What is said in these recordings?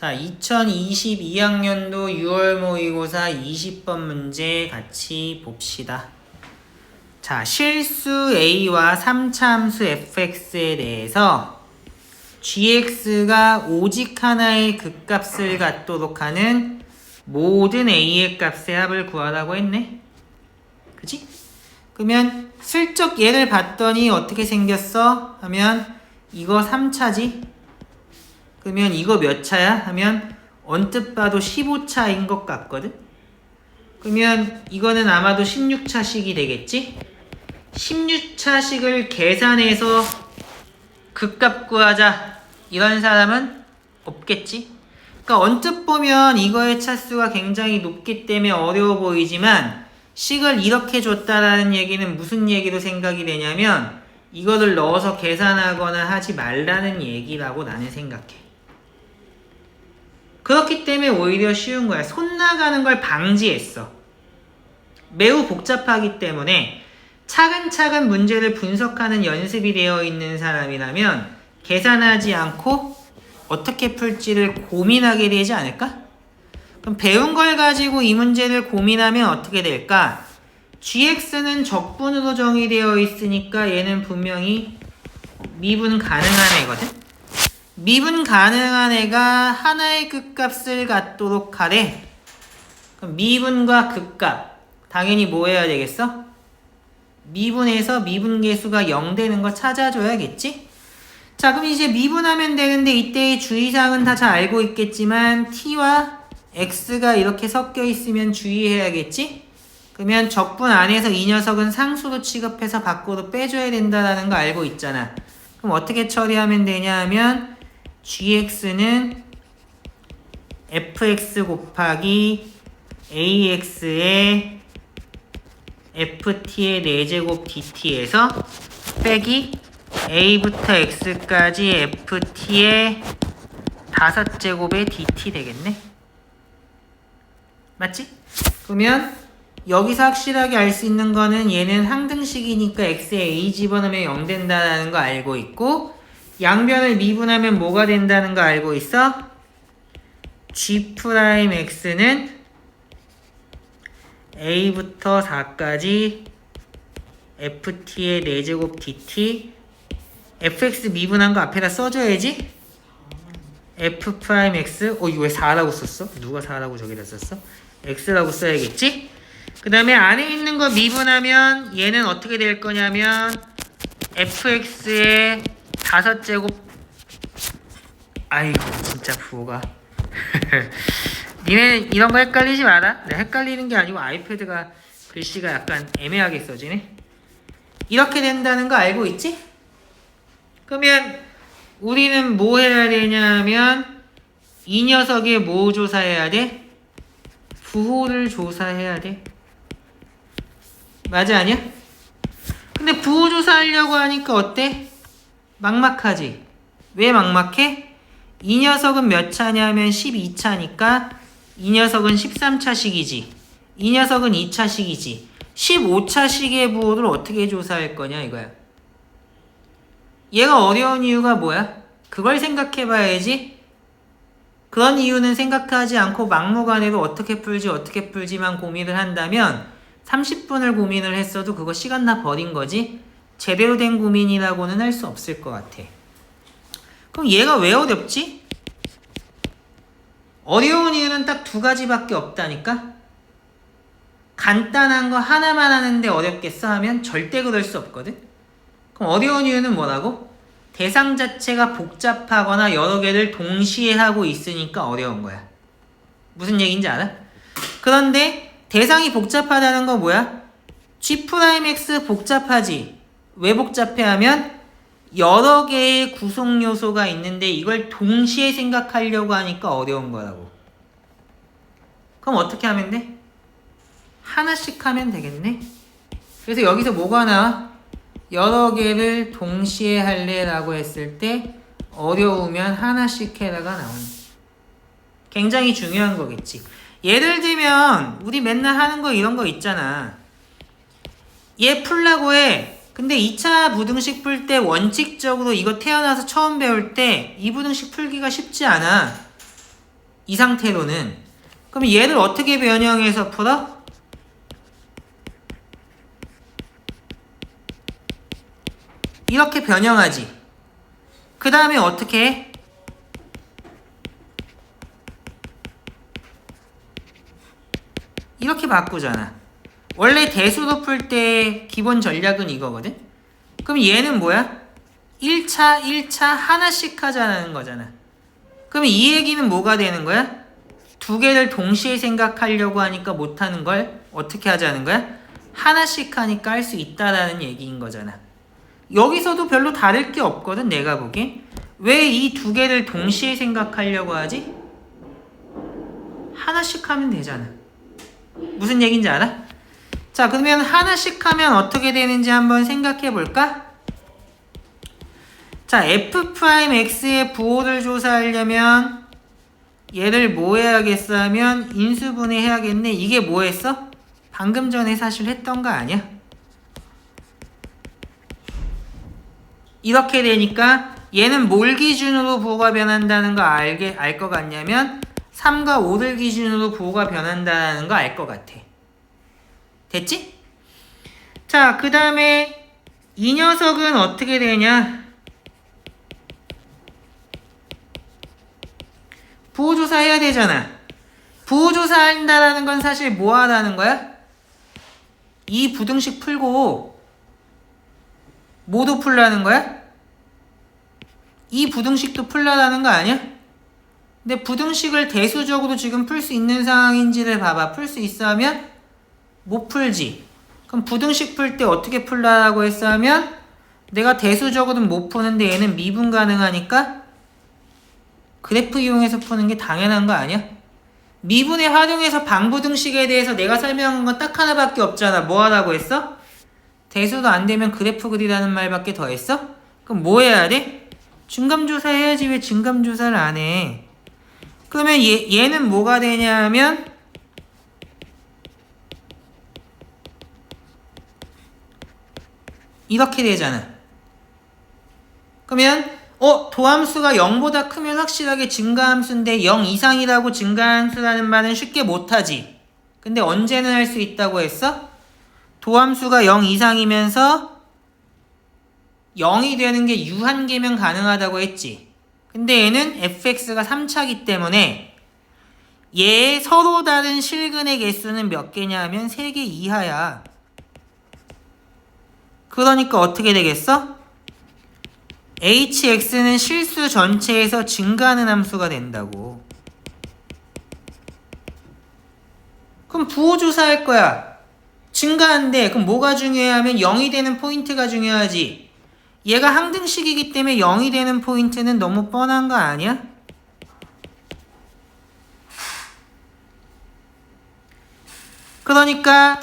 자, 2022학년도 6월 모의고사 20번 문제 같이 봅시다. 자, 실수 A와 3차함수 fx에 대해서 gx가 오직 하나의 극값을 갖도록 하는 모든 a의 값의 합을 구하라고 했네. 그지? 그러면 슬쩍 얘를 봤더니 어떻게 생겼어? 하면 이거 3차지? 그러면 이거 몇 차야? 하면 언뜻 봐도 15차인 것 같거든? 그러면 이거는 아마도 16차식이 되겠지? 16차식을 계산해서 극값 구하자 이런 사람은 없겠지? 그러니까 언뜻 보면 이거의 차수가 굉장히 높기 때문에 어려워 보이지만 식을 이렇게 줬다라는 얘기는 무슨 얘기로 생각이 되냐면 이거를 넣어서 계산하거나 하지 말라는 얘기라고 나는 생각해. 그렇기 때문에 오히려 쉬운 거야. 손 나가는 걸 방지했어. 매우 복잡하기 때문에 차근차근 문제를 분석하는 연습이 되어 있는 사람이라면 계산하지 않고 어떻게 풀지를 고민하게 되지 않을까? 그럼 배운 걸 가지고 이 문제를 고민하면 어떻게 될까? gx는 적분으로 정의되어 있으니까 얘는 분명히 미분 가능한 애거든? 미분 가능한 애가 하나의 극값을 갖도록 하래. 그럼 미분과 극값. 당연히 뭐 해야 되겠어? 미분에서 미분계수가 0 되는 거 찾아줘야겠지? 자, 그럼 이제 미분하면 되는데 이때의 주의사항은 다 잘 알고 있겠지만 t와 x가 이렇게 섞여 있으면 주의해야겠지? 그러면 적분 안에서 이 녀석은 상수로 취급해서 밖으로 빼줘야 된다는 거 알고 있잖아. 그럼 어떻게 처리하면 되냐 하면 gx는 fx 곱하기 ax의 ft의 4제곱 dt에서 빼기 a부터 x까지 ft의 5제곱의 dt 되겠네? 맞지? 그러면 여기서 확실하게 알 수 있는 거는 얘는 항등식이니까 x에 a 집어넣으면 0 된다는 거 알고 있고 양변을 미분하면 뭐가 된다는 거 알고 있어? g'x는 a부터 4까지 ft의 4제곱 dt fx 미분한 거 앞에다 써줘야지 f'x 어 이거 왜 4라고 썼어? 누가 4라고 저기다 썼어? x라고 써야겠지? 그 다음에 안에 있는 거 미분하면 얘는 어떻게 될 거냐면 fx의 5제곱 아이고 진짜 부호가 니네 이런 거 헷갈리지 마라 네, 헷갈리는 게 아니고 아이패드가 글씨가 약간 애매하게 써지네 이렇게 된다는 거 알고 있지? 그러면 우리는 뭐 해야 되냐면 이 녀석의 뭐 조사해야 돼? 부호를 조사해야 돼. 맞아 아니야? 근데 부호 조사하려고 하니까 어때? 막막하지? 왜 막막해? 이 녀석은 몇 차냐면 12차니까 이 녀석은 13차식이지. 이 녀석은 2차식이지. 15차식의 부호를 어떻게 조사할 거냐 이거야. 얘가 어려운 이유가 뭐야? 그걸 생각해 봐야지. 그런 이유는 생각하지 않고 막무가내로 어떻게 풀지 어떻게 풀지만 고민을 한다면 30분을 고민을 했어도 그거 시간 다 버린 거지 제대로 된 고민이라고는 할 수 없을 것 같아. 그럼 얘가 왜 어렵지? 어려운 이유는 딱 두 가지밖에 없다니까? 간단한 거 하나만 하는데 어렵겠어 하면 절대 그럴 수 없거든? 그럼 어려운 이유는 뭐라고? 대상 자체가 복잡하거나 여러 개를 동시에 하고 있으니까 어려운 거야. 무슨 얘기인지 알아? 그런데 대상이 복잡하다는 건 뭐야? G'X 복잡하지. 왜 복잡해 하면 여러 개의 구성 요소가 있는데 이걸 동시에 생각하려고 하니까 어려운 거라고. 그럼 어떻게 하면 돼? 하나씩 하면 되겠네? 그래서 여기서 뭐가 나와? 여러 개를 동시에 할래라고 했을 때 어려우면 하나씩 해라가 나오는 굉장히 중요한 거겠지. 예를 들면 우리 맨날 하는 거 이런 거 있잖아. 얘 풀라고 해. 근데 2차 부등식 풀 때 원칙적으로 이거 태어나서 처음 배울 때 이 부등식 풀기가 쉽지 않아. 이 상태로는 그럼 얘를 어떻게 변형해서 풀어? 이렇게 변형하지. 그 다음에 어떻게 해? 이렇게 바꾸잖아. 원래 대수로 풀때 기본 전략은 이거거든? 그럼 얘는 뭐야? 1차, 1차 하나씩 하자는 거잖아. 그럼 이 얘기는 뭐가 되는 거야? 두 개를 동시에 생각하려고 하니까 못하는 걸 어떻게 하자는 거야? 하나씩 하니까 할 수 있다라는 얘기인 거잖아. 여기서도 별로 다를 게 없거든, 내가 보기엔. 왜 이 두 개를 동시에 생각하려고 하지? 하나씩 하면 되잖아. 무슨 얘기인지 알아? 자, 그러면 하나씩 하면 어떻게 되는지 한번 생각해 볼까? 자, f'x의 부호를 조사하려면 얘를 뭐 해야겠어 하면 인수분해 해야겠네. 이게 뭐 했어? 방금 전에 사실 했던 거 아니야? 이렇게 되니까 얘는 뭘 기준으로 부호가 변한다는 거 알게 알 것 같냐면 3과 5를 기준으로 부호가 변한다는 거 알 것 같아. 됐지? 자, 그 다음에 이 녀석은 어떻게 되냐? 부호조사 해야 되잖아. 부호조사 한다는 건 사실 뭐 하라는 거야? 이 부등식 풀고 뭐도 풀라는 거야? 이 부등식도 풀라는 거 아니야? 근데 부등식을 대수적으로 지금 풀 수 있는 상황인지를 봐봐. 풀 수 있어 하면 못 풀지. 그럼 부등식 풀 때 어떻게 풀라고 했어 하면 내가 대수적으로는 못 푸는데 얘는 미분 가능하니까 그래프 이용해서 푸는 게 당연한 거 아니야? 미분에 활용해서 방부등식에 대해서 내가 설명한 건 딱 하나밖에 없잖아. 뭐 하라고 했어? 대수도 안 되면 그래프 그리라는 말밖에 더 했어? 그럼 뭐 해야 돼? 증감조사 해야지 왜 증감조사를 안 해? 그러면 얘, 얘는 뭐가 되냐면 이렇게 되잖아. 그러면 어 도함수가 0보다 크면 확실하게 증가함수인데 0 이상이라고 증가함수라는 말은 쉽게 못하지. 근데 언제는 할 수 있다고 했어? 도함수가 0 이상이면서 0이 되는 게 유한계면 가능하다고 했지. 근데 얘는 fx가 3차기 때문에 얘 서로 다른 실근의 개수는 몇 개냐 하면 3개 이하야. 그러니까 어떻게 되겠어? hx는 실수 전체에서 증가하는 함수가 된다고. 그럼 부호조사할 거야. 증가한데 그럼 뭐가 중요하면 0이 되는 포인트가 중요하지. 얘가 항등식이기 때문에 0이 되는 포인트는 너무 뻔한 거 아니야? 그러니까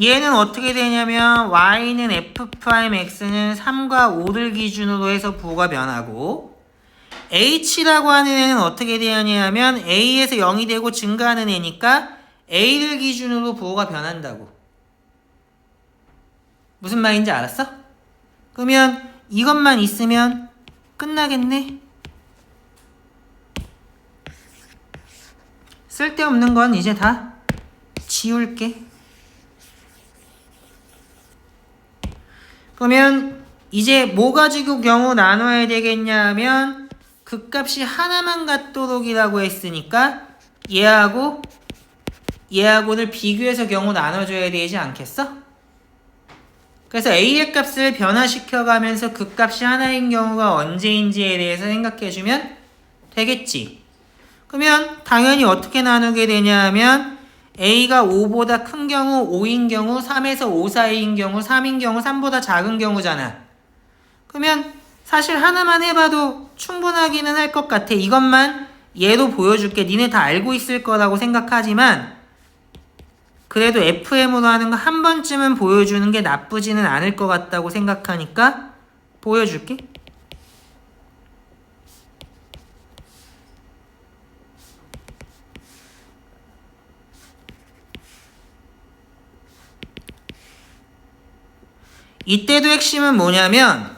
얘는 어떻게 되냐면 y는 f'x는 3과 5를 기준으로 해서 부호가 변하고 h라고 하는 애는 어떻게 되냐면 a에서 0이 되고 증가하는 애니까 a를 기준으로 부호가 변한다고. 무슨 말인지 알았어? 그러면 이것만 있으면 끝나겠네? 쓸데없는 건 이제 다 지울게 그러면 이제 뭐 가지고 경우 나눠야 되겠냐 하면 극값이 하나만 같도록이라고 했으니까 얘하고 얘하고를 비교해서 경우 나눠줘야 되지 않겠어? 그래서 A의 값을 변화시켜 가면서 극값이 하나인 경우가 언제인지에 대해서 생각해주면 되겠지. 그러면 당연히 어떻게 나누게 되냐 하면 A가 5보다 큰 경우 5인 경우 3에서 5 사이인 경우 3인 경우 3보다 작은 경우잖아. 그러면 사실 하나만 해봐도 충분하기는 할 것 같아. 이것만 얘로 보여줄게. 니네 다 알고 있을 거라고 생각하지만 그래도 FM으로 하는 거 한 번쯤은 보여주는 게 나쁘지는 않을 것 같다고 생각하니까 보여줄게. 이때도 핵심은 뭐냐면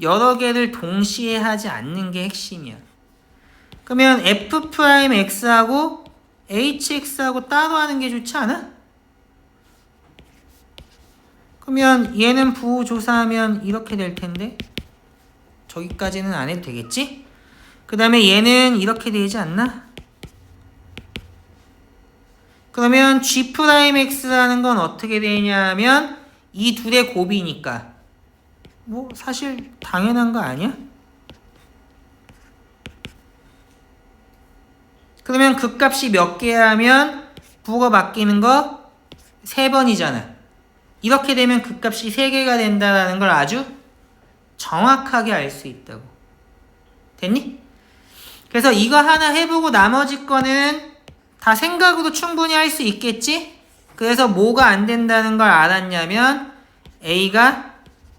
여러 개를 동시에 하지 않는 게 핵심이야. 그러면 f 프라임 x하고 hx하고 따로 하는 게 좋지 않아? 그러면 얘는 부호조사하면 이렇게 될 텐데 저기까지는 안 해도 되겠지? 그 다음에 얘는 이렇게 되지 않나? 그러면 g 프라임 x라는 건 어떻게 되냐면 이 둘의 곱이니까 뭐 사실 당연한 거 아니야? 그러면 극값이 몇 개하면 부호가 바뀌는 거세 번이잖아. 이렇게 되면 극값이 세 개가 된다는 걸 아주 정확하게 알 수 있다고. 됐니? 그래서 이거 하나 해보고 나머지 거는 다 생각으로 충분히 할 수 있겠지? 그래서 뭐가 안 된다는 걸 알았냐면 A가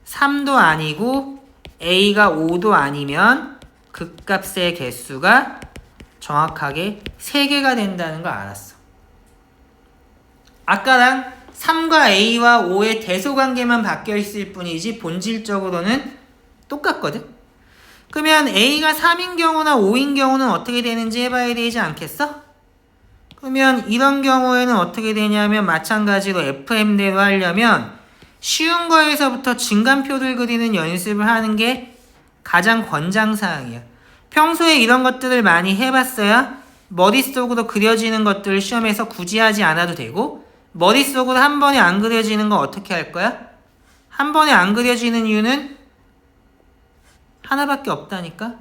3도 아니고 A가 5도 아니면 극값의 개수가 정확하게 3개가 된다는 걸 알았어. 아까랑 3과 A와 5의 대소관계만 바뀌어 있을 뿐이지 본질적으로는 똑같거든? 그러면 A가 3인 경우나 5인 경우는 어떻게 되는지 해봐야 되지 않겠어? 그러면 이런 경우에는 어떻게 되냐면 마찬가지로 FM대로 하려면 쉬운 거에서부터 증간표를 그리는 연습을 하는 게 가장 권장사항이야. 평소에 이런 것들을 많이 해봤어야 머릿속으로 그려지는 것들을 시험에서 굳이 하지 않아도 되고 머릿속으로 한 번에 안 그려지는 거 어떻게 할 거야? 한 번에 안 그려지는 이유는 하나밖에 없다니까?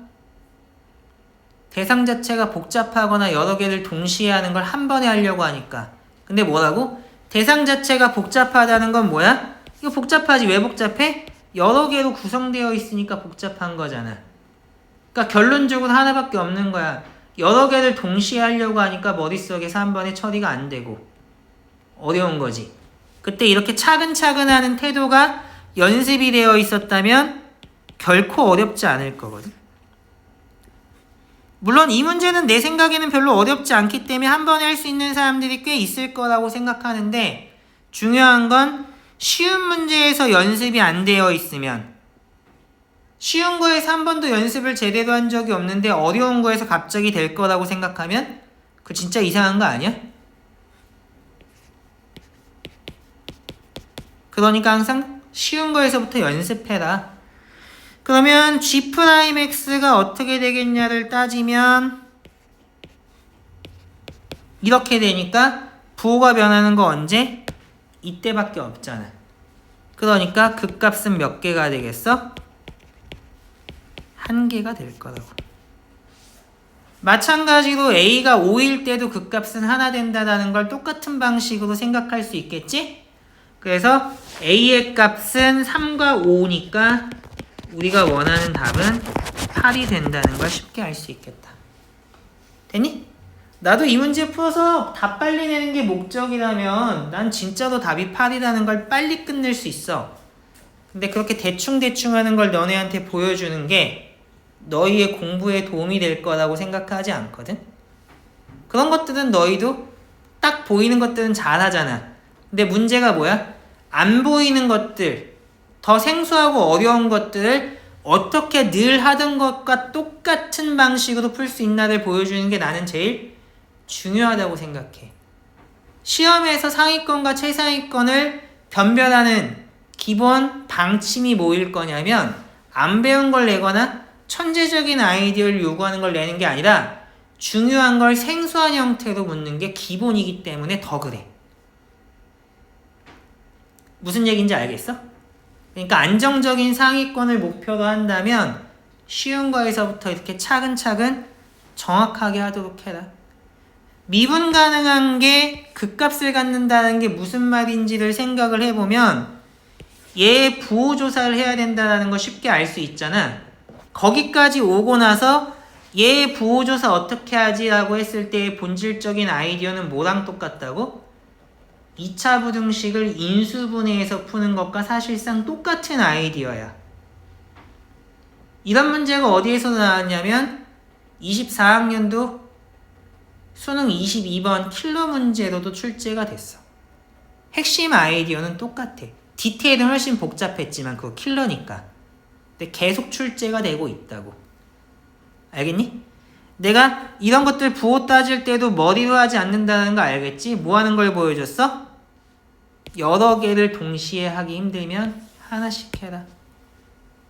대상 자체가 복잡하거나 여러 개를 동시에 하는 걸 한 번에 하려고 하니까. 근데 뭐라고? 대상 자체가 복잡하다는 건 뭐야? 이거 복잡하지. 왜 복잡해? 여러 개로 구성되어 있으니까 복잡한 거잖아. 그러니까 결론적으로 하나밖에 없는 거야. 여러 개를 동시에 하려고 하니까 머릿속에서 한 번에 처리가 안 되고. 어려운 거지. 그때 이렇게 차근차근 하는 태도가 연습이 되어 있었다면 결코 어렵지 않을 거거든. 물론 이 문제는 내 생각에는 별로 어렵지 않기 때문에 한 번에 할 수 있는 사람들이 꽤 있을 거라고 생각하는데 중요한 건 쉬운 문제에서 연습이 안 되어 있으면 쉬운 거에서 한 번도 연습을 제대로 한 적이 없는데 어려운 거에서 갑자기 될 거라고 생각하면 그 진짜 이상한 거 아니야? 그러니까 항상 쉬운 거에서부터 연습해라. 그러면 G'X가 어떻게 되겠냐를 따지면 이렇게 되니까 부호가 변하는 거 언제? 이때밖에 없잖아. 그러니까 그 값은 몇 개가 되겠어? 한 개가 될 거라고. 마찬가지로 A가 5일 때도 그 값은 하나 된다는 걸 똑같은 방식으로 생각할 수 있겠지? 그래서 A의 값은 3과 5니까 우리가 원하는 답은 8이 된다는 걸 쉽게 알 수 있겠다. 됐니? 나도 이 문제 풀어서 답 빨리 내는 게 목적이라면 난 진짜로 답이 8이라는 걸 빨리 끝낼 수 있어. 근데 그렇게 대충대충 하는 걸 너네한테 보여주는 게 너희의 공부에 도움이 될 거라고 생각하지 않거든? 그런 것들은 너희도 딱 보이는 것들은 잘 하잖아. 근데 문제가 뭐야? 안 보이는 것들, 더 생소하고 어려운 것들을 어떻게 늘 하던 것과 똑같은 방식으로 풀 수 있나를 보여주는 게 나는 제일 중요하다고 생각해. 시험에서 상위권과 최상위권을 변별하는 기본 방침이 뭐일 거냐면 안 배운 걸 내거나 천재적인 아이디어를 요구하는 걸 내는 게 아니라 중요한 걸 생소한 형태로 묻는 게 기본이기 때문에 더 그래. 무슨 얘기인지 알겠어? 그러니까 안정적인 상위권을 목표로 한다면 쉬운 거에서부터 이렇게 차근차근 정확하게 하도록 해라. 미분 가능한 게 극값을 갖는다는 게 무슨 말인지를 생각을 해보면 얘 부호 조사를 해야 된다는 거 쉽게 알 수 있잖아. 거기까지 오고 나서 얘 부호 조사 어떻게 하지라고 했을 때의 본질적인 아이디어는 뭐랑 똑같다고? 2차 부등식을 인수분해해서 푸는 것과 사실상 똑같은 아이디어야. 이런 문제가 어디에서 나왔냐면 24학년도 수능 22번 킬러 문제로도 출제가 됐어. 핵심 아이디어는 똑같아. 디테일은 훨씬 복잡했지만 그거 킬러니까. 근데 계속 출제가 되고 있다고. 알겠니? 내가 이런 것들 부호 따질 때도 머리로 하지 않는다는 거 알겠지? 뭐 하는 걸 보여줬어? 여러 개를 동시에 하기 힘들면 하나씩 해라.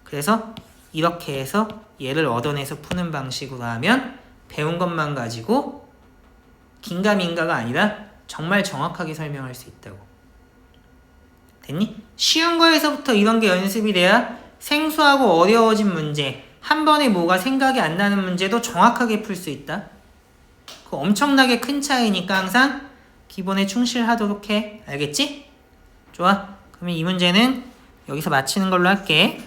그래서 이렇게 해서 얘를 얻어내서 푸는 방식으로 하면 배운 것만 가지고 긴가민가가 아니라 정말 정확하게 설명할 수 있다고. 됐니? 쉬운 거에서부터 이런 게 연습이 돼야 생소하고 어려워진 문제, 한 번에 뭐가 생각이 안 나는 문제도 정확하게 풀 수 있다. 그 엄청나게 큰 차이니까 항상 기본에 충실하도록 해. 알겠지? 좋아. 그러면 이 문제는 여기서 마치는 걸로 할게.